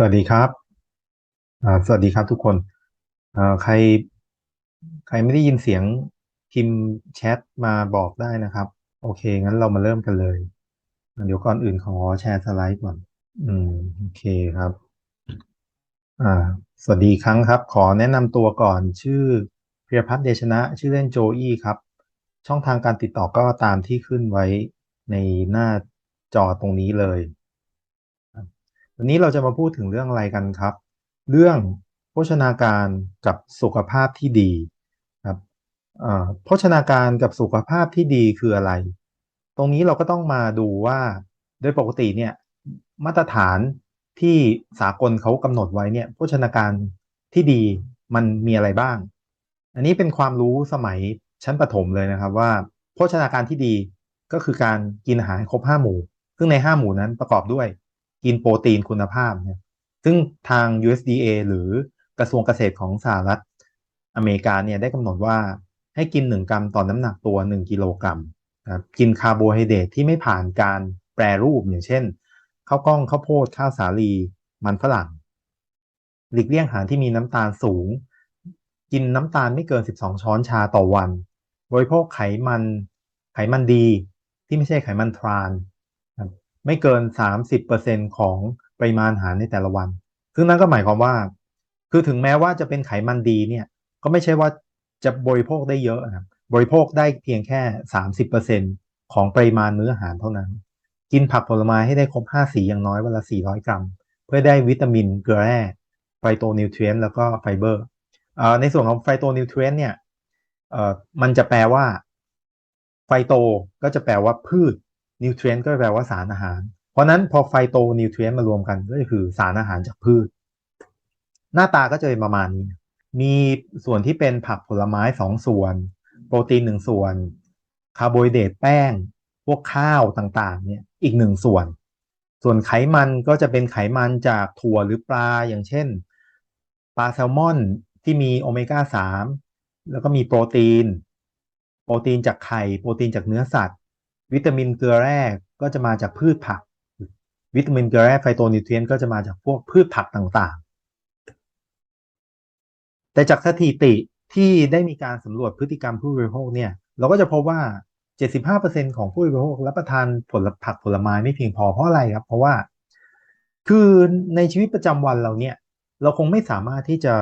สวัสดีครับสวัสดีครับทุกคนใคร ใครไม่ได้ยินเสียงพิมพ์แชทมาบอกได้นะครับ โอเค งั้นเรามาเริ่มกันเลย เดี๋ยวก่อนอื่นขอแชร์สไลด์ก่อน อืม โอเคครับ อ่า สวัสดีครั้งครับ ขอแนะนำตัวก่อนชื่อพิรพัฒน์เดชนะ ชื่อเล่นโจอี้ครับ ช่องทางการติดต่อก็ตามที่ขึ้นไว้ในหน้าจอตรงนี้เลย วันนี้เราจะมาพูดถึงเรื่องอะไรกันครับ เรื่องโภชนาการกับสุขภาพที่ดีครับโภชนาการกับสุขภาพที่ดีคืออะไร ตรงนี้เราก็ต้องมาดูว่าโดยปกติเนี่ยมาตรฐานที่สากลเขากำหนดไว้เนี่ยโภชนาการที่ดีมันมีอะไรบ้าง อันนี้เป็นความรู้สมัยชั้นประถมเลยนะครับว่า โภชนาการที่ดีก็คือการกินอาหารครบห้าหมู่ ซึ่งในห้าหมู่นั้นประกอบด้วย กินโปรตีนคุณภาพเนี่ยซึ่งทาง USDA หรือกระทรวงเกษตรของสหรัฐอเมริกาเนี่ยได้กำหนดว่าให้กิน 1 กรัมต่อนน้ำหนักตัว 1 กิโลกรัมนะครับกินคาร์โบไฮเดรตที่ไม่ผ่านการแปรรูปอย่างเช่นข้าวกล้องข้าวโพดข้าวสาลี มันฝรั่ง หลีกเลี่ยงอาหารที่มีน้ำตาลสูง กินน้ำตาลไม่เกิน 12 ช้อนชาต่อวันบริโภคไขมันไขมันดีที่ไม่ใช่ไขมันทราน ไม่เกิน 30%ของปริมาณอาหารในแต่ละวัน ซึ่งนั่นก็หมายความว่า คือถึงแม้ว่าจะเป็นไขมันดีเนี่ย ก็ไม่ใช่ว่าจะบริโภคได้เยอะนะครับบริโภคได้เพียงแค่ 30%ของปริมาณมื้ออาหารเท่านั้น กินผักผลไม้ให้ได้ครบ 5 สีอย่างน้อยวันละ 400 กรัม เพื่อได้วิตามินเกลือแร่ไฟโตนิวเทรีนแล้วก็ไฟเบอร์ ในส่วนของไฟโตนิวเทรีนเนี่ยมันจะแปลว่าไฟโตก็จะแปลว่าพืช นิวเทรียนก็แปลว่าสารอาหาร เพราะนั้นพอไฟโตนิวเทรียนมารวมกันก็คือสารอาหารจากพืช หน้าตาก็จะเป็นประมาณนี้ มีส่วนที่เป็นผักผลไม้สองส่วน โปรตีนหนึ่งส่วน คาร์โบไฮเดรตแป้ง พวกข้าวต่างๆเนี่ยอีกหนึ่งส่วน ส่วนไขมันก็จะเป็นไขมันจากถั่วหรือปลาอย่างเช่น ปลาแซลมอนที่มีโอเมก้าสามแล้วก็มีโปรตีน โปรตีนจากไข่ โปรตีนจากเนื้อสัตว์ วิตามินเกลือแร่ก็จะมาจากพืชผัก วิตามินเกลือแร่ไฟโตนิวเทรียนก็จะมาจากพวกพืชผักต่างๆ แต่จากสถิติที่ได้มีการสำรวจพฤติกรรมผู้บริโภคเนี่ยเราก็จะพบว่า 75%ของผู้บริโภครับประทานผลผักผลไม้ไม่เพียงพอเพราะอะไรครับ เพราะว่า คือในชีวิตประจำวันเราเนี่ย เราคงไม่สามารถที่จะ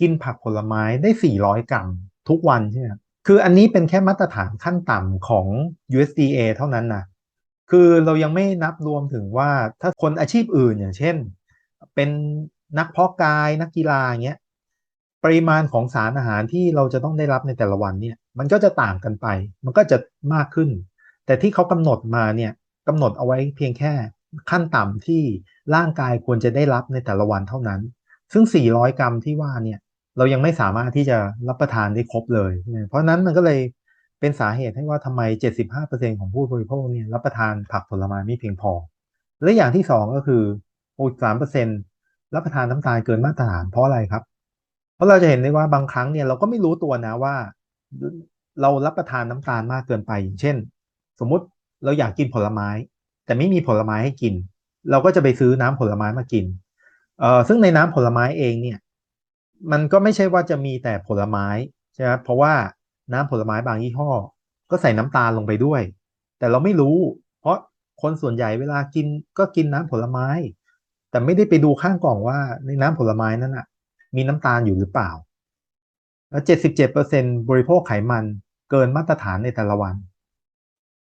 กินผักผลไม้ได้ 400 กรัมทุกวันใช่ไหม คืออันนี้เป็นแค่มาตรฐานขั้นต่ำของ USDA เท่านั้นนะคือเรายังไม่นับรวมถึงว่าถ้าคนอาชีพอื่นอย่างเช่น เป็นนักเพาะกายนักกีฬาเงี้ยปริมาณของสารอาหารที่เราจะต้องได้รับในแต่ละวันเนี่ย มันก็จะต่างกันไป มันก็จะมากขึ้น แต่ที่เขากำหนดมาเนี่ยกำหนดเอาไว้เพียงแค่ขั้นต่ำที่ร่างกายควรจะได้รับในแต่ละวันเท่านั้น ซึ่ง 400 กรัมที่ว่าเนี่ย เรายังไม่สามารถที่จะรับประทานได้ครบเลย เพราะนั้นมันก็เลยเป็นสาเหตุให้ว่าทำไม 75%ของผู้บริโภคเนี่ยรับประทานผักผลไม้ไม่เพียงพอ และอย่างที่สองก็คือโอ้สามเปอร์เซ็นรับประทานน้ำตาลเกินมาตรฐานเพราะอะไรครับ เพราะเราจะเห็นได้ว่าบางครั้งเนี่ยเราก็ไม่รู้ตัวนะว่า เรารับประทานน้ำตาลมากเกินไปอย่างเช่น สมมุติเราอยากกินผลไม้ แต่ไม่มีผลไม้ให้กิน เราก็จะไปซื้อน้ำผลไม้มากินเอ่อซึ่งในน้ำผลไม้เองเนี่ย มันก็ไม่ใช่ว่าจะมีแต่ผลไม้ใช่ไหมเพราะว่าน้ำผลไม้บางยี่ห้อ ก็ใส่น้ำตาลลงไปด้วย แต่เราไม่รู้ เพราะคนส่วนใหญ่เวลากินก็กินน้ำผลไม้ แต่ไม่ได้ไปดูข้างกล่องว่าในน้ำผลไม้นั้นอะ มีน้ำตาลอยู่หรือเปล่า แล้ว77%บริโภคไขมันเกินมาตรฐานในแต่ละวัน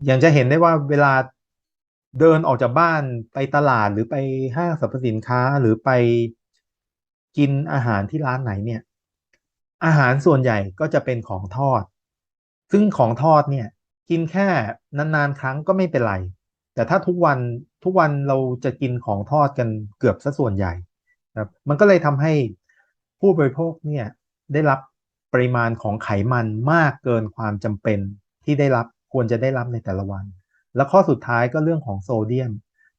อย่างจะเห็นได้ว่าเวลาเดินออกจากบ้านไปตลาดหรือไปห้างสรรพสินค้าหรือไป กินอาหารที่ร้านไหนเนี่ย อาหารส่วนใหญ่ก็จะเป็นของทอด ซึ่งของทอดเนี่ย กินแค่นานๆครั้งก็ไม่เป็นไร แต่ถ้าทุกวันทุกวันเราจะกินของทอดกันเกือบซะส่วนใหญ่ครับมันก็เลยทำให้ผู้บริโภคเนี่ยได้รับปริมาณของไขมันมากเกินความจำเป็นที่ได้รับควรจะได้รับในแต่ละวัน แล้วข้อสุดท้ายก็เรื่องของโซเดียม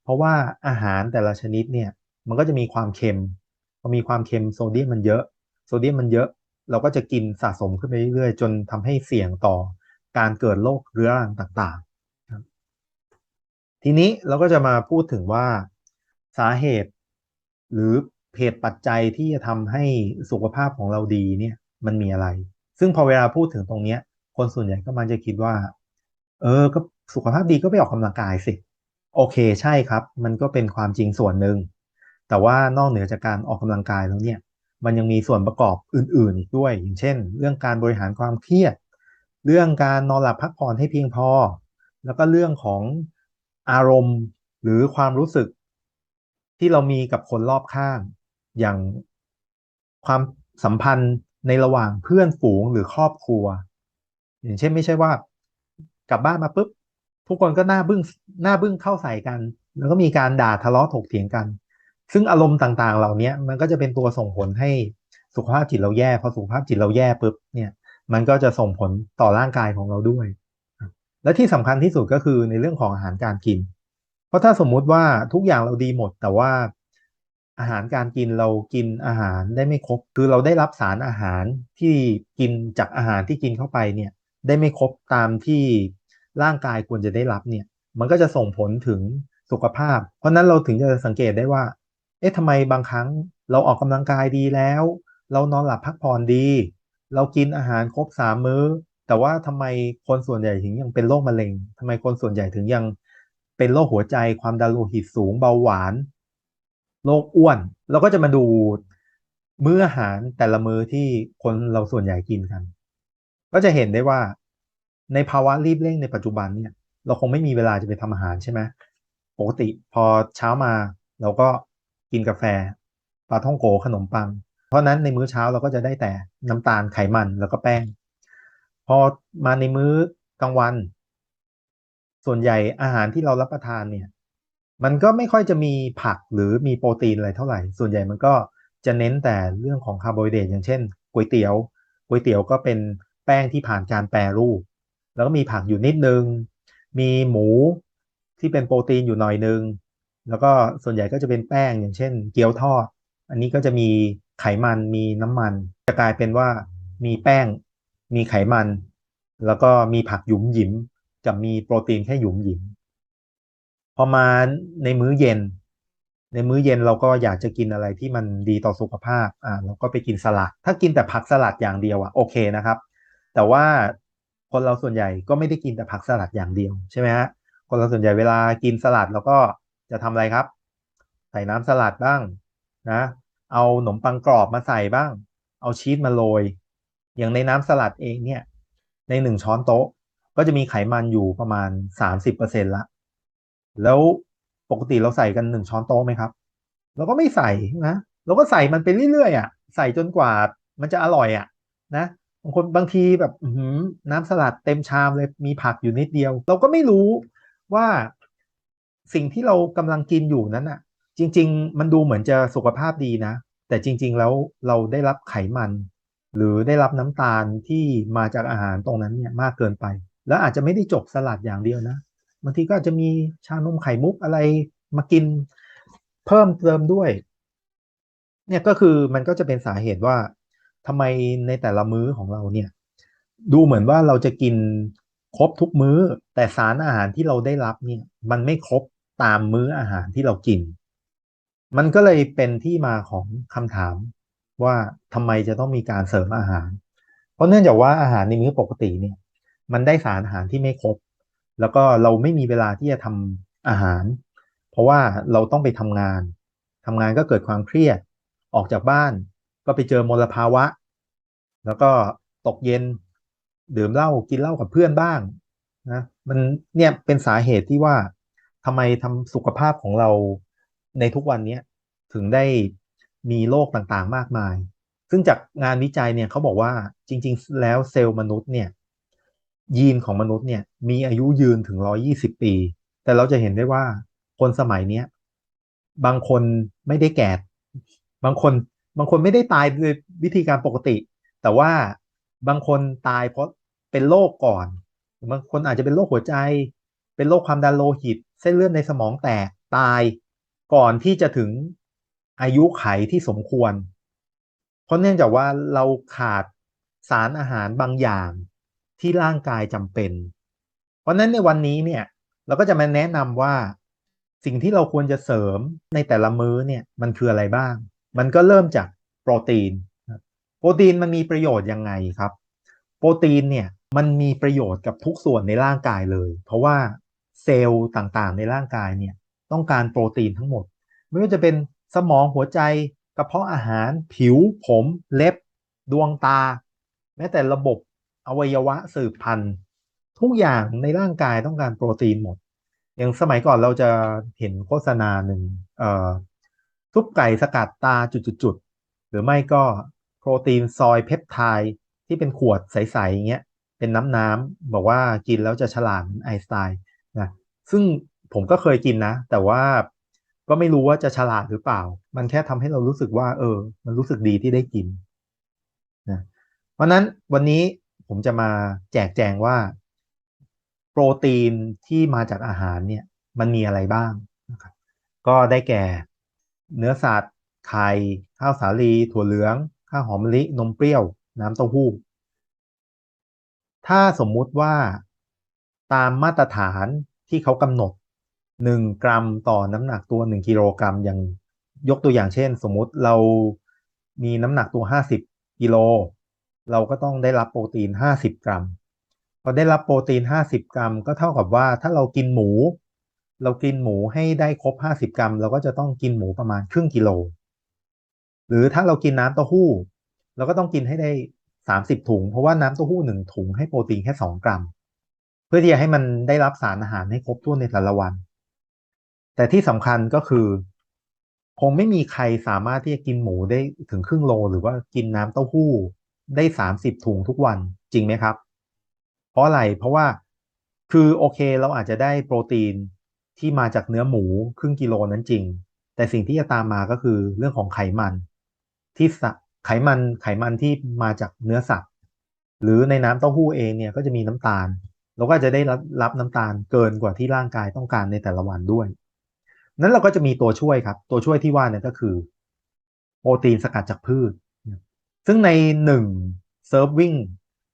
เพราะว่าอาหารแต่ละชนิดเนี่ยมันก็จะมีความเค็ม อมีความเค็มโซเดียมมันเยอะ โซเดียมมันเยอะ เราก็จะกินสะสมขึ้นไปเรื่อยๆ จนทำให้เสี่ยงต่อการเกิดโรคเรื้อรังต่างๆ ทีนี้เราก็จะมาพูดถึงว่าสาเหตุหรือเหตุปัจจัยที่จะทำให้สุขภาพของเราดีเนี่ยมันมีอะไร ซึ่งพอเวลาพูดถึงตรงเนี้ย คนส่วนใหญ่ก็มันจะคิดว่า เออ ก็สุขภาพดีก็ไปออกกำลังกายสิ โอเคใช่ครับ มันก็เป็นความจริงส่วนหนึ่ง แต่ว่านอกเหนือจากการออกกำลังกายแล้วเนี่ยมันยังมีส่วนประกอบอื่นๆอีกด้วย อย่างเช่น เรื่องการบริหารความเครียด เรื่องการนอนหลับพักผ่อนให้เพียงพอ แล้วก็เรื่องของอารมณ์หรือความรู้สึก ที่เรามีกับคนรอบข้าง อย่างความสัมพันธ์ในระหว่างเพื่อนฝูงหรือครอบครัว อย่างเช่นไม่ใช่ว่า กลับบ้านมาปุ๊บทุกคนก็หน้าบึ้งหน้าบึ้งเข้าใส่กัน แล้วก็มีการด่าทะเลาะถกเถียงกัน ซึ่งอารมณ์ต่างๆ เหล่านี้มันก็จะเป็นตัวส่งผลให้สุขภาพจิตเราแย่พอสุขภาพจิตเราแย่ปุ๊บเนี่ยมันก็จะส่งผลต่อร่างกายของเราด้วย และที่สำคัญที่สุดก็คือในเรื่องของอาหารการกิน เพราะถ้าสมมุติว่าทุกอย่างเราดีหมด แต่ว่าอาหารการกินเรากินอาหารได้ไม่ครบ คือเราได้รับสารอาหารที่กินจากอาหารที่กินเข้าไปเนี่ยได้ไม่ครบตามที่ร่างกายควรจะได้รับเนี่ยมันก็จะส่งผลถึงสุขภาพ เพราะนั้นเราถึงจะสังเกตได้ว่า เอ๊ะทำไมบางครั้งเราออกกำลังกายดีแล้ว เรานอนหลับพักผ่อนดี เรากินอาหารครบสามมื้อ แต่ว่าทำไมคนส่วนใหญ่ถึงยังเป็นโรคมะเร็งทำไมคนส่วนใหญ่ถึงยังเป็นโรคหัวใจความดันโลหิตสูงเบาหวานโรคอ้วนเราก็จะมาดูมื้ออาหารแต่ละมื้อที่คนเราส่วนใหญ่กินกัน ก็จะเห็นได้ว่าในภาวะรีบเร่งในปัจจุบันเนี่ย เราคงไม่มีเวลาจะไปทำอาหารใช่ไหมปกติพอเช้ามาเราก็ กินกาแฟปลาท่องโกขนมปัง เพราะนั้นในมื้อเช้าเราก็จะได้แต่น้ำตาลไขมันแล้วก็แป้ง พอมาในมื้อกลางวัน ส่วนใหญ่อาหารที่เรารับประทานเนี่ย มันก็ไม่ค่อยจะมีผักหรือมีโปรตีนอะไรเท่าไหร่ ส่วนใหญ่มันก็จะเน้นแต่เรื่องของคาร์โบไฮเดรตอย่างเช่นก๋วยเตี๋ยวก๋วยเตี๋ยวก็เป็นแป้งที่ผ่านการแปรรูป แล้วก็มีผักอยู่นิดนึง มีหมูที่เป็นโปรตีนอยู่หน่อยนึง แล้วก็ส่วนใหญ่ก็จะเป็นแป้งอย่างเช่น เกี๊ยวทอด อันนี้ก็จะมีไขมันมีน้ำมัน จะกลายเป็นว่ามีแป้ง มีไขมัน แล้วก็มีผักหยุมหยิมกับมีโปรตีนแค่หยุมหยิมพอมาในมื้อเย็น ในมื้อเย็นเราก็อยากจะกินอะไรที่มันดีต่อสุขภาพอ่าเราก็ไปกินสลัด ถ้ากินแต่ผักสลัดอย่างเดียวอะโอเคนะครับ แต่ว่าคนเราส่วนใหญ่ก็ไม่ได้กินแต่ผักสลัดอย่างเดียวใช่ไหมฮะคนเราส่วนใหญ่เวลากินสลัดเราก็ จะทำอะไรครับ ใส่น้ำสลัดบ้างนะ เอาขนมปังกรอบมาใส่บ้าง เอาชีสมาโรย อย่างในน้ำสลัดเองเนี่ย ในหนึ่งช้อนโต๊ะ ก็จะมีไขมันอยู่ประมาณสามสิบเปอร์เซ็นละ แล้วปกติเราใส่กันหนึ่งช้อนโต๊ะไหมครับ เราก็ไม่ใส่นะ เราก็ใส่มันไปเรื่อยๆอะ ใส่จนกว่ามันจะอร่อยอะ นะบางคนบางทีแบบน้ำสลัดเต็มชามเลยมีผักอยู่นิดเดียว เราก็ไม่รู้ว่า สิ่งที่เรากำลังกินอยู่นั้นอะจริง ๆ มันดูเหมือนจะสุขภาพดีนะ แต่จริง ๆ แล้วเราได้รับไขมัน หรือได้รับน้ำตาลที่มาจากอาหารตรงนั้นเนี่ยมากเกินไป แล้วอาจจะไม่ได้จบสลัดอย่างเดียวนะบางทีก็อาจจะมีชานมไข่มุกอะไรมากินเพิ่มเติมด้วย เนี่ยก็คือมันก็จะเป็นสาเหตุว่าทำไมในแต่ละมื้อของเราเนี่ย ดูเหมือนว่าเราจะกินครบทุกมื้อ แต่สารอาหารที่เราได้รับเนี่ย มันไม่ครบ ตามมื้ออาหารที่เรากิน มันก็เลยเป็นที่มาของคำถามว่าทำไมจะต้องมีการเสริมอาหาร เพราะเนื่องจากว่าอาหารในมื้อปกติเนี่ย มันได้สารอาหารที่ไม่ครบ แล้วก็เราไม่มีเวลาที่จะทำอาหาร เพราะว่าเราต้องไปทำงานทำงานก็เกิดความเครียดออกจากบ้าน ก็ไปเจอมลภาวะ แล้วก็ตกเย็นดื่มเหล้ากินเหล้ากับเพื่อนบ้างนะมันเนี่ยเป็นสาเหตุที่ว่า ทำไมทำสุขภาพของเราในทุกวันนี้ถึงได้มีโรคต่างๆมากมาย ซึ่งจากงานวิจัยเนี่ยเขาบอกว่าจริง ๆ แล้วเซลล์มนุษย์เนี่ยยีนของมนุษย์เนี่ยมีอายุยืนถึง120ปี แต่เราจะเห็นได้ว่าคนสมัยเนี้ยบางคนไม่ได้แก่ บางคนบางคนไม่ได้ตายโดยวิธีการปกติ แต่ว่าบางคนตายเพราะเป็นโรคก่อน บางคนอาจจะเป็นโรคหัวใจ เป็นโรคความดันโลหิต เส้นเลือดในสมองแตกตายก่อนที่จะถึงอายุไขที่สมควร เพราะเนื่องจากว่าเราขาดสารอาหารบางอย่างที่ร่างกายจำเป็น เพราะนั้นในวันนี้เนี่ยเราก็จะมาแนะนำว่าสิ่งที่เราควรจะเสริมในแต่ละมื้อเนี่ยมันคืออะไรบ้าง มันก็เริ่มจากโปรตีน โปรตีนมันมีประโยชน์ยังไงครับ โปรตีนเนี่ยมันมีประโยชน์กับทุกส่วนในร่างกายเลย เพราะว่า เซลล์ต่างๆ ในร่างกายเนี่ยต้องการโปรตีนทั้งหมด ไม่ว่าจะเป็นสมองหัวใจกระเพาะอาหาร ผิวผม เล็บ ดวงตา แม้แต่ระบบอวัยวะสืบพันธุ์ทุกอย่างในร่างกายต้องการโปรตีนหมด อย่างสมัยก่อนเราจะเห็นโฆษณาหนึ่งซุปไก่สกัดตาจุดๆหรือไม่ก็โปรตีนซอยเพปไทด์ที่เป็นขวดใสๆอย่างเงี้ยเป็นน้ำน้ำบอกว่ากินแล้วจะฉลาดไอสไตน์ ซึ่งผมก็เคยกินนะ แต่ว่าก็ไม่รู้ว่าจะฉลาดหรือเปล่า มันแค่ทำให้เรารู้สึกว่า เออ มันรู้สึกดีที่ได้กินนะเพราะนั้นวันนี้ผมจะมาแจกแจงว่า โปรตีนที่มาจากอาหารเนี่ย มันมีอะไรบ้างนะครับก็ได้แก่เนื้อสัตว์ไข่ข้าวสาลีถั่วเหลือง ข้าวหอมมะลินมเปรี้ยว น้ำเต้าหู้ ถ้าสมมุติว่าตามมาตรฐาน ที่เขากำหนด 1 กรัมต่อน้ำหนักตัว 1กิโลกรัมอย่างยกตัวอย่างเช่น สมมุติเรามีน้ำหนักตัว 50กิโลเราก็ต้องได้รับโปรตีน 50 กรัมพอได้รับโปรตีน 50 กรัม ก็เท่ากับว่าถ้าเรากินหมู เรากินหมูให้ได้ครบ 50 กรัม เราก็จะต้องกินหมูประมาณครึ่งกิโล หรือถ้าเรากินน้ำเต้าหู้ เราก็ต้องกินให้ได้ 30 ถุง เพราะว่าน้ำเต้าหู้1ถุงให้โปรตีนแค่ 2 กรัม เพื่อที่จะให้มันได้รับสารอาหารให้ครบถ้วนในแต่ละวัน แต่ที่สำคัญก็คือ คงไม่มีใครสามารถที่จะกินหมูได้ถึงครึ่งโล หรือว่ากินน้ำเต้าหู้ได้30ถุงทุกวันจริงไหมครับ เพราะอะไรเพราะว่าคือโอเคเราอาจจะได้โปรตีนที่มาจากเนื้อหมูครึ่งกิโลนั้นจริง แต่สิ่งที่จะตามมาก็คือเรื่องของไขมัน ที่ไขมันไขมันที่มาจากเนื้อสัตว์ หรือในน้ำเต้าหู้เองเนี่ยก็จะมีน้ำตาล เราก็จะได้รับรับน้ำตาลเกินกว่าที่ร่างกายต้องการในแต่ละวันด้วย นั้นเราก็จะมีตัวช่วยครับ ตัวช่วยที่ว่าเนี่ยก็คือ โปรตีนสกัดจากพืช ซึ่งในหนึ่งเซิร์ฟวิ่ง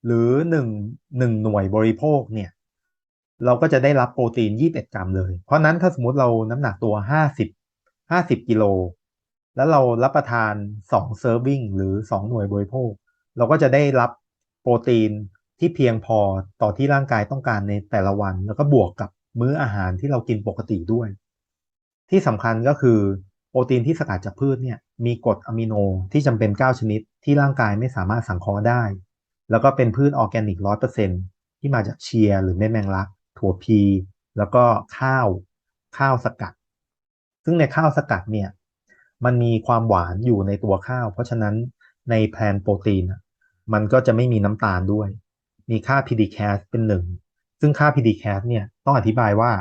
หรือหนึ่งหนึ่งหน่วยบริโภคเนี่ย เราก็จะได้รับโปรตีน 21 กรัมเลย เพราะนั้นถ้าสมมติเราน้ำหนักตัว 50 50 กิโล แล้วเรารับประทาน2เซิร์ฟวิ่งหรือ 2 หน่วยบริโภค เราก็จะได้รับโปรตีน ที่เพียงพอต่อที่ร่างกายต้องการในแต่ละวัน แล้วก็บวกกับมื้ออาหารที่เรากินปกติด้วย ที่สำคัญก็คือโปรตีนที่สกัดจากพืชเนี่ยมีกรดอะมิโนที่จำเป็น 9 ชนิด ที่ร่างกายไม่สามารถสังเคราะห์ได้ แล้วก็เป็นพืชออร์แกนิกร้อยเปอร์เซ็นที่มาจากเชียร์หรือเม็ดแมงลัก ถั่วพี แล้วก็ข้าว ข้าวสกัด ซึ่งในข้าวสกัดเนี่ยมันมีความหวานอยู่ในตัวข้าว เพราะฉะนั้นในแพลนโปรตีนมันก็จะไม่มีน้ำตาลด้วย มีค่า PDCAS เป็นหนึ่งซึ่งค่า PDCAS เนี่ยต้องอธิบายว่า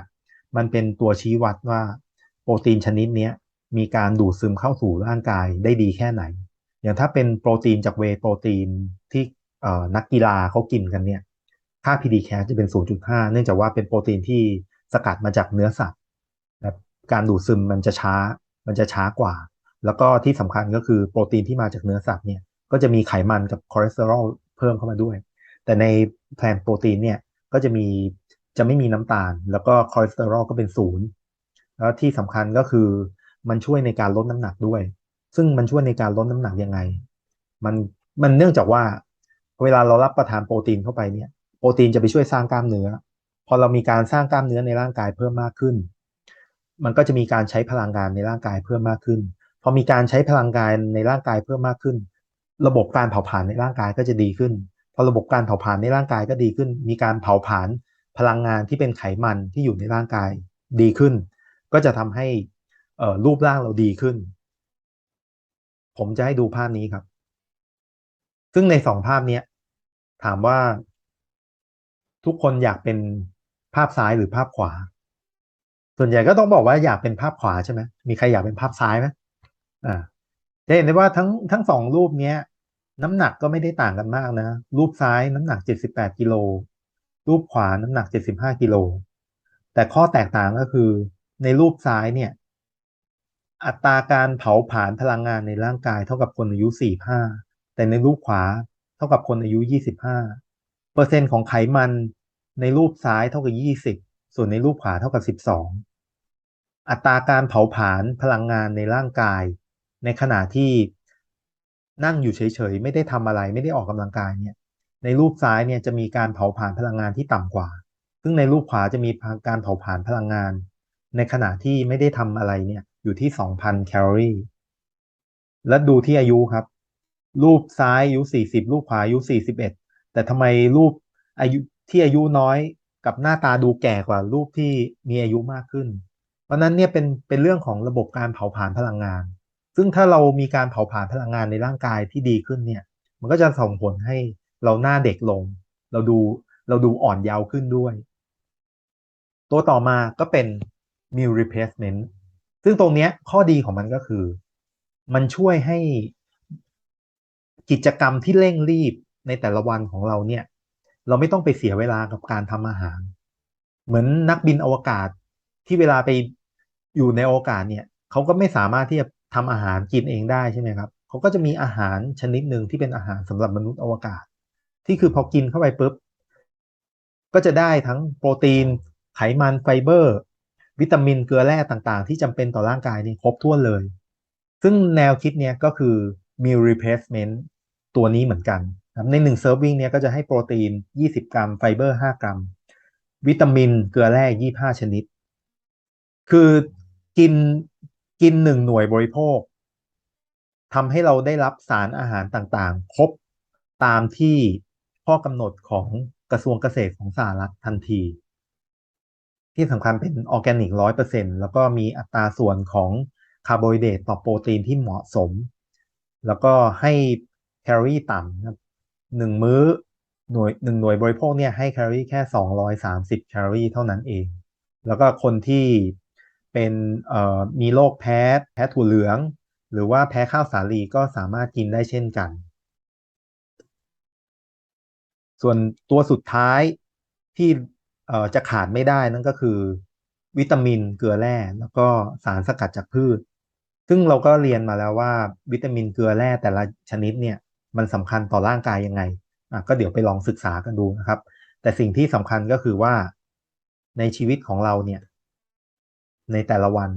มันเป็นตัวชี้วัดว่าโปรตีนชนิดนี้มีการดูดซึมเข้าสู่ร่างกายได้ดีแค่ไหน อย่างถ้าเป็นโปรตีนจากเวโปรตีนที่นักกีฬาเขากินกันเนี่ยค่า PDCAS จะเป็น 0.5 เนื่องจากว่าเป็นโปรตีนที่สกัดมาจากเนื้อสัตว์แบบการดูดซึมมันจะช้ามันจะช้ากว่า แล้วก็ที่สำคัญก็คือโปรตีนที่มาจากเนื้อสัตว์เนี่ยก็จะมีไขมันกับคอเลสเตอรอลเพิ่มเข้ามาด้วย แต่ในแพลนโปรตีนเนี่ยก็จะมีจะไม่มีน้ำตาล แล้วก็คอเลสเตอรอลก็เป็นศูนย์แล้วที่สำคัญก็คือมันช่วยในการลดน้ำหนักด้วย ซึ่งมันช่วยในการลดน้ำหนักยังไง มันมันเนื่องจากว่าเวลาเรารับประทานโปรตีนเข้าไปเนี่ย โปรตีนจะไปช่วยสร้างกล้ามเนื้อ พอเรามีการสร้างกล้ามเนื้อในร่างกายเพิ่มมากขึ้น มันก็จะมีการใช้พลังงานในร่างกายเพิ่มมากขึ้น พอมีการใช้พลังงานในร่างกายเพิ่มมากขึ้น ระบบการเผาผลาญในร่างกายก็จะดีขึ้น พอระบบการเผาผลาญในร่างกายก็ดีขึ้น มีการเผาผลาญพลังงานที่เป็นไขมันที่อยู่ในร่างกายดีขึ้น ก็จะทำให้รูปร่างเราดีขึ้น ผมจะให้ดูภาพนี้ครับ ซึ่งในสองภาพนี้ถามว่า ทุกคนอยากเป็นภาพซ้ายหรือภาพขวา ส่วนใหญ่ก็ต้องบอกว่าอยากเป็นภาพขวาใช่ไหมมีใครอยากเป็นภาพซ้ายไหมอ่าจะเห็นได้ว่าทั้งทั้งสองรูปเนี้ย น้ำหนักก็ไม่ได้ต่างกันมากนะ รูปซ้ายน้ำหนัก 78กิโล รูปขวาน้ำหนัก 75กิโล แต่ข้อแตกต่างก็คือ ในรูปซ้ายเนี่ย อัตราการเผาผลาญพลังงานในร่างกายเท่ากับคนอายุ 45 แต่ในรูปขวาเท่ากับคนอายุ 25 เปอร์เซ็นต์ของไขมันในรูปซ้ายเท่ากับ 20 ส่วนในรูปขวาเท่ากับ 12 อัตราการเผาผลาญพลังงานในร่างกาย ในขณะที่ นั่งอยู่เฉยๆ ไม่ได้ทำอะไรไม่ได้ออกกำลังกายเนี่ยในรูปซ้ายเนี่ยจะมีการเผาผลาญพลังงานที่ต่ำกว่า ซึ่งในรูปขวาจะมีการเผาผลาญพลังงาน ในขณะที่ไม่ได้ทำอะไรเนี่ยอยู่ที่ 2,000 แคลอรี่ และดูที่อายุครับ รูปซ้ายอายุ 40 รูปขวาอายุ 41 แต่ทำไมรูปอายุที่อายุน้อยกับหน้าตาดูแก่กว่ารูปที่มีอายุมากขึ้น เพราะนั้นเนี่ยเป็นเป็นเรื่องของระบบการเผาผลาญพลังงาน ซึ่งถ้าเรามีการเผาผลาญพลังงานในร่างกายที่ดีขึ้นเนี่ย มันก็จะส่งผลให้เราหน้าเด็กลง เราดูเราดูอ่อนเยาว์ขึ้นด้วย ตัวต่อมาก็เป็น meal replacement ซึ่งตรงนี้ข้อดีของมันก็คือ มันช่วยให้กิจกรรมที่เร่งรีบในแต่ละวันของเราเนี่ย เราไม่ต้องไปเสียเวลากับการทำอาหาร เหมือนนักบินอวกาศที่เวลาไปอยู่ในอวกาศเนี่ยเขาก็ไม่สามารถที่จะ ทำอาหารกินเองได้ใช่ไหมครับเขาก็จะมีอาหารชนิดหนึ่งที่เป็นอาหารสำหรับมนุษย์อวกาศ ที่คือพอกินเข้าไปปุ๊บก็จะได้ทั้งโปรตีน ไขมันไฟเบอร์ วิตามินเกลือแร่ต่างๆ ที่จำเป็นต่อร่างกายนี่ครบถ้วนเลย ซึ่งแนวคิดเนี้ยก็คือ meal replacement ตัวนี้เหมือนกันในหนึ่งเซิร์ฟวิ่งเนี้ยก็จะให้โปรตีน 20 กรัม ไฟเบอร์ 5 กรัม วิตามินเกลือแร่ 25 ชนิด คือกิน กินหนึ่งหน่วยบริโภคทำให้เราได้รับสารอาหารต่างๆ ครบตามที่ข้อกำหนดของกระทรวงเกษตรของสหรัฐทันที ที่สำคัญเป็นออร์แกนิกร้อยเปอร์เซ็นแล้วก็มีอัตราส่วนของคาร์โบไฮเดรตต่อโปรตีนที่เหมาะสม แล้วก็ให้แคลอรี่ต่ำหนึ่งมื้อหน่วยหนึ่งหน่วยบริโภคเนี่ยให้แคลอรี่แค่สองร้อยสามสิบแคลอรี่เท่านั้นเอง แล้วก็คนที่ เป็นมีโรคแพ้แพ้ถั่วเหลือง หรือว่าแพ้ข้าวสาลีก็สามารถกินได้เช่นกัน ส่วนตัวสุดท้ายที่จะขาดไม่ได้นั่นก็คือ วิตามินเกลือแร่แล้วก็สารสกัดจากพืช ซึ่งเราก็เรียนมาแล้วว่าวิตามินเกลือแร่แต่ละชนิดเนี่ยมันสำคัญต่อร่างกายยังไงอะก็เดี๋ยวไปลองศึกษากันดูนะครับ แต่สิ่งที่สำคัญก็คือว่าในชีวิตของเราเนี่ย ในแต่ละวัน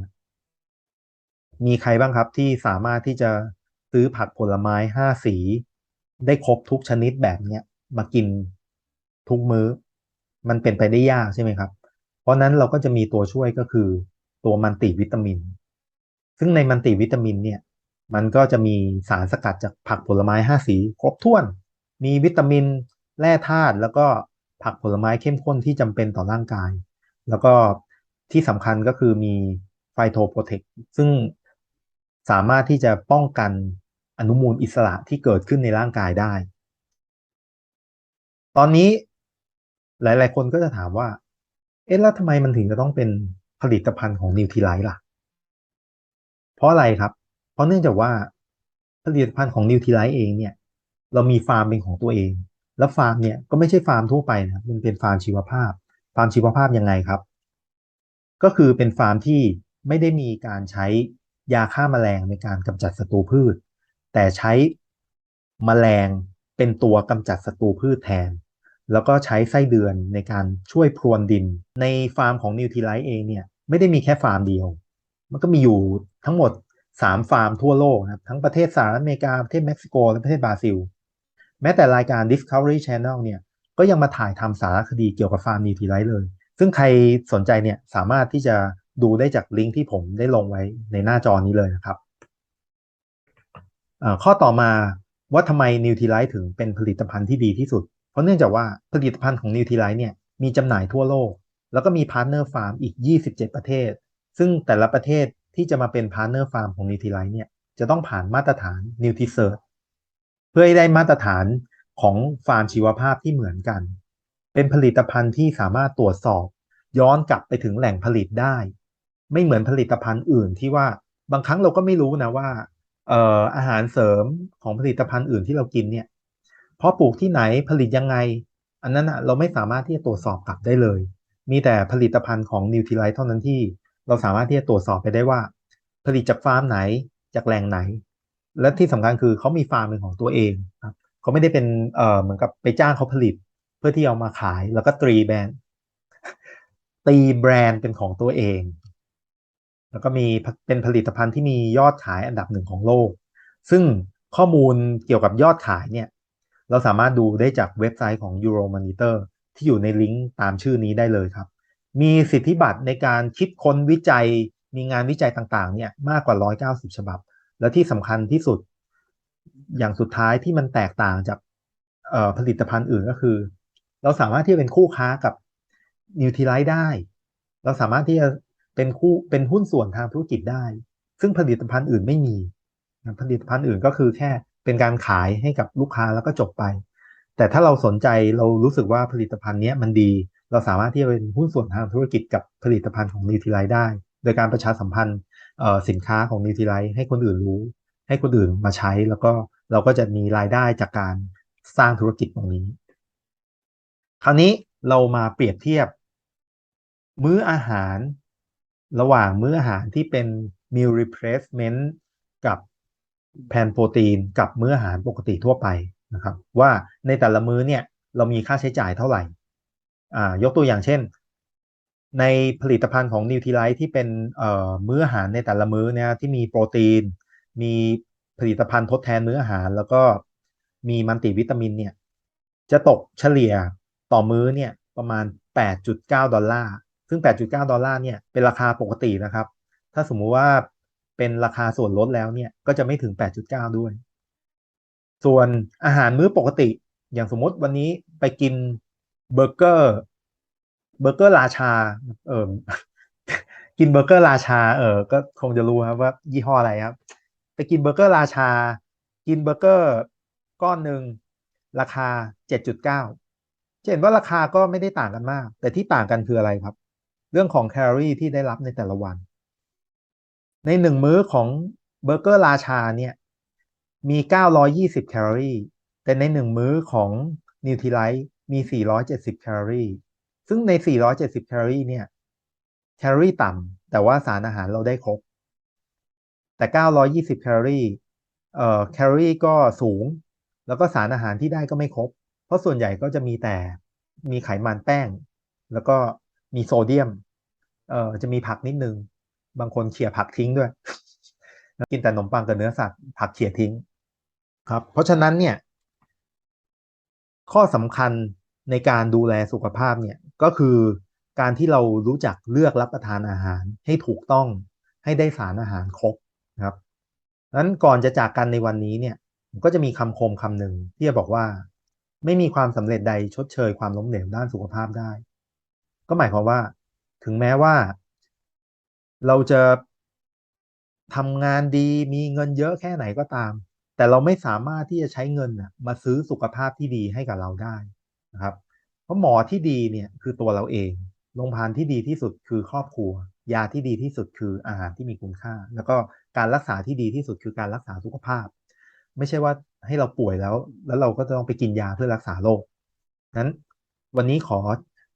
มีใครบ้างครับที่สามารถที่จะซื้อผักผลไม้ห้าสี ได้ครบทุกชนิดแบบเนี้ยมากินทุกมื้อ มันเป็นไปได้ยากใช่ไหมครับ เพราะนั้นเราก็จะมีตัวช่วยก็คือตัวมันติวิตามิน ซึ่งในมันติวิตามินเนี่ยมันก็จะมีสารสกัดจากผักผลไม้ห้าสี ครบถ้วน มีวิตามินแร่ธาตุแล้วก็ผักผลไม้เข้มข้นที่จำเป็นต่อร่างกาย แล้วก็ ที่สำคัญก็คือมีไฟโตโปรเทคซึ่งสามารถที่จะป้องกันอนุมูลอิสระที่เกิดขึ้นในร่างกายได้ ตอนนี้หลาย ๆ คนก็จะถามว่า เอ๊ะแล้วทำไมมันถึงจะต้องเป็นผลิตภัณฑ์ของนิวทรีไลท์ล่ะ เพราะอะไรครับ เพราะเนื่องจากว่าผลิตภัณฑ์ของนิวทรีไลท์เองเนี่ย เรามีฟาร์มเป็นของตัวเอง แล้วฟาร์มเนี่ยก็ไม่ใช่ฟาร์มทั่วไปนะมันเป็นฟาร์มชีวภาพ ฟาร์มชีวภาพยังไงครับ ก็คือเป็นฟาร์มที่ไม่ได้มีการใช้ยาฆ่าแมลงในการกำจัดศัตรูพืช แต่ใช้แมลงเป็นตัวกำจัดศัตรูพืชแทน แล้วก็ใช้ไส้เดือนในการช่วยพรวนดิน ในฟาร์มของนิวทรีไลท์เองเนี่ยไม่ได้มีแค่ฟาร์มเดียว มันก็มีอยู่ทั้งหมด 3 ฟาร์มทั่วโลกนะครับทั้งประเทศสหรัฐอเมริกา ประเทศเม็กซิโก และประเทศบราซิล แม้แต่รายการ Discovery Channel เนี่ยก็ยังมาถ่ายทำสารคดีเกี่ยวกับฟาร์มนิวทรีไลท์เลย ซึ่งใครสนใจเนี่ยสามารถที่จะดูได้จากลิงก์ที่ผมได้ลงไว้ในหน้าจอนี้เลยนะครับ ข้อต่อมาว่าทำไมนิวทรีไลท์ถึงเป็นผลิตภัณฑ์ที่ดีที่สุด เพราะเนื่องจากว่าผลิตภัณฑ์ของนิวทรีไลท์เนี่ยมีจำหน่ายทั่วโลก แล้วก็มีพาร์ทเนอร์ฟาร์มอีก 27 ประเทศ ซึ่งแต่ละประเทศที่จะมาเป็นพาร์ทเนอร์ฟาร์มของนิวทรีไลท์เนี่ยจะต้องผ่านมาตรฐานนิวทรีเซิร์เพื่อให้ได้มาตรฐานของฟาร์มชีวภาพที่เหมือนกัน เป็นผลิตภัณฑ์ที่สามารถตรวจสอบ ย้อนกลับไปถึงแหล่งผลิตได้ ไม่เหมือนผลิตภัณฑ์อื่นที่ว่าบางครั้งเราก็ไม่รู้นะว่าเอ่ออาหารเสริมของผลิตภัณฑ์อื่นที่เรากินเนี่ยเพราะปลูกที่ไหนผลิตยังไง อันนั้นอะเราไม่สามารถที่จะตรวจสอบกลับได้เลย มีแต่ผลิตภัณฑ์ของนิวทรีไลท์เท่านั้นที่เราสามารถที่จะตรวจสอบไปได้ว่า ผลิตจากฟาร์มไหนจากแหล่งไหน และที่สำคัญคือเขามีฟาร์มเป็นของตัวเองครับเขาไม่ได้เป็นเอ่อเหมือนกับไปจ้างเขาผลิต พื่อที่เอามาขายแล้วก็ตีแบรนด์ ตีแบรนด์เป็นของตัวเอง แล้วก็มีเป็นผลิตภัณฑ์ที่มียอดขายอันดับหนึ่งของโลก ซึ่งข้อมูลเกี่ยวกับยอดขายเนี่ย เราสามารถดูได้จากเว็บไซต์ของ Euromonitor ที่อยู่ในลิงก์ตามชื่อนี้ได้เลยครับ มีสิทธิบัตรในการคิดค้นวิจัยมีงานวิจัยต่างๆ เนี่ยมากกว่า 190 ฉบับ และที่สำคัญที่สุด อย่างสุดท้ายที่มันแตกต่างจากผลิตภัณฑ์อื่นก็คือ เราสามารถที่จะเป็นคู่ค้ากับนิวท i ไลท์ได้ เราสามารถที่จะเป็นคู่เป็นหุ้นส่วนทางธุรกิจได้ ซึ่งผลิตภัณฑ์อื่นไม่มีผลิตภัณฑ์อื่นก็คือแค่เป็นการขายให้กับลูกค้าแล้วก็จบไป แต่ถ้าเราสนใจเรารู้สึกว่าผลิตภัณฑ์นี้มันดี เราสามารถที่จะเป็นหุ้นส่วนทางธุรกิจกับผลิตภัณฑ์ของนิวท i ไลท์ได้ โดยการประชาสัมพันธ์สินค้าของนิวท i ไลท์ให้คนอื่นรู้ ให้คนอื่นมาใช้แล้วก็เราก็จะมีรายได้จากการสร้างธุรกิจตรงนี้ คราวนี้เรามาเปรียบเทียบ มื้ออาหาร ระหว่างมื้ออาหารที่เป็น meal replacement กับแพนโปรตีนกับมื้ออาหารปกติทั่วไปนะครับ ว่าในแต่ละมื้อเนี่ยเรามีค่าใช้จ่ายเท่าไหร่อ่ายกตัวอย่างเช่น ในผลิตภัณฑ์ของ n u t r i l i t e ที่เป็นเอ่อมื้ออาหารในแต่ละมื้อเนี่ยที่มีโปรตีน มีผลิตภัณฑ์ทดแทนมื้ออาหาร แล้วก็มีมัลติวิตามินเนี่ยจะตกเฉลี่ย ต่อมื้อเนี่ยประมาณ 8.9 ดอลลาร์ ซึ่ง 8.9 ดอลลาร์เนี่ยเป็นราคาปกตินะครับ ถ้าสมมุติว่าเป็นราคาส่วนลดแล้วเนี่ยก็จะไม่ถึง 8.9 ด้วย ส่วนอาหารมื้อปกติ อย่างสมมติวันนี้ไปกินเบอร์เกอร์เบอร์เกอร์ราชา เออกินเบอร์เกอร์ราชา เออ ก็คงจะรู้ครับว่ายี่ห้ออะไรครับ ไปกินเบอร์เกอร์ราชา กินเบอร์เกอร์ก้อนหนึ่งราคา 7.9 จะเห็นว่าราคาก็ไม่ได้ต่างกันมาก แต่ที่ต่างกันคืออะไรครับ เรื่องของแคลอรี่ที่ได้รับในแต่ละวัน ในหนึ่งมื้อของเบอร์เกอร์ราชาเนี่ยมี 920 แคลอรี่ แต่ในหนึ่งมื้อของนิวท i ไลท์มี 470 แคลอรี่ ซึ่งใน 470 แคลอรี่เนี่ยแคลอรี่ต่ำแต่ว่าสารอาหารเราได้ครบ แต่ 920 แคลอรี่เอ่อแคลอรี่ก็สูง แล้วก็สารอาหารที่ได้ก็ไม่ครบ เพราะส่วนใหญ่ก็จะมีแต่มีไขมันแป้ง แล้วก็มีโซเดียม เอ่อจะมีผักนิดนึง บางคนเขี่ยผักทิ้งด้วย กินแต่ขนมปังกับเนื้อสัตว์ผักเขี่ยทิ้ง ครับ เพราะฉะนั้นเนี่ย ข้อสำคัญในการดูแลสุขภาพเนี่ยก็คือการที่เรารู้จักเลือกรับประทานอาหารให้ถูกต้องให้ได้สารอาหารครบนะครับนั้นก่อนจะจากกันในวันนี้เนี่ยก็จะมีคำคมคำหนึ่งที่จะบอกว่า ไม่มีความสำเร็จใดชดเชยความล้มเหลวด้านสุขภาพได้ ก็หมายความว่า ถึงแม้ว่า เราจะทำงานดีมีเงินเยอะแค่ไหนก็ตาม แต่เราไม่สามารถที่จะใช้เงินนะมาซื้อสุขภาพที่ดีให้กับเราได้นะครับ เพราะหมอที่ดีเนี่ยคือตัวเราเองโรงพยาบาลที่ดีที่สุดคือครอบครัว ยาที่ดีที่สุดคืออาหารที่มีคุณค่า แล้วก็การรักษาที่ดีที่สุดคือการรักษาสุขภาพ ไม่ใช่ว่า ให้เราป่วยแล้ว แล้วเราก็ต้องไปกินยาเพื่อรักษาโรคนั้นวันนี้ขอ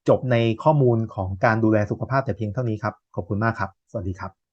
จบในข้อมูลของการดูแลสุขภาพแต่เพียงเท่านี้ครับ ขอบคุณมากครับ สวัสดีครับ